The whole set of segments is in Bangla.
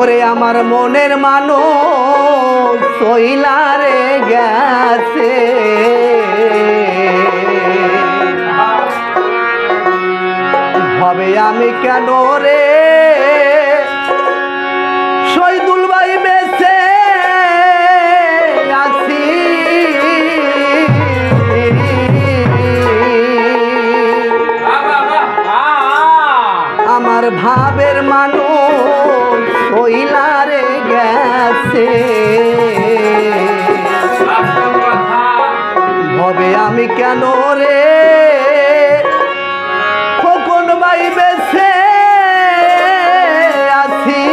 ওরে আমার মনের মানুষ সইলারে গেছে। হবে আমি কেন রে কেন রে? খোকন ভাই বেছে আছি।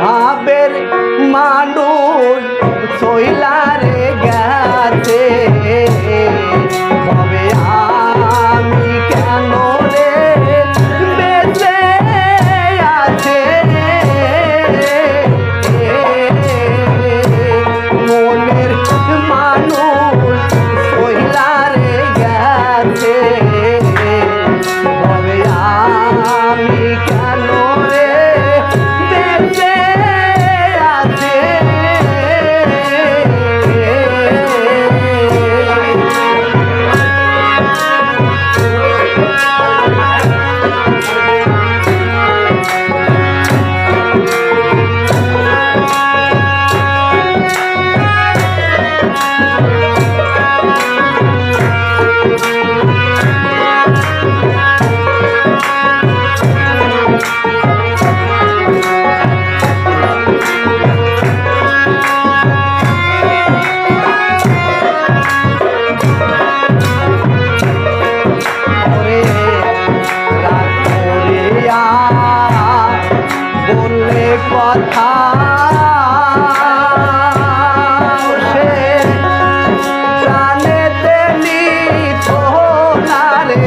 ভাবের মানুষ সইলা কথা সে প্রাণেতে নিত না রে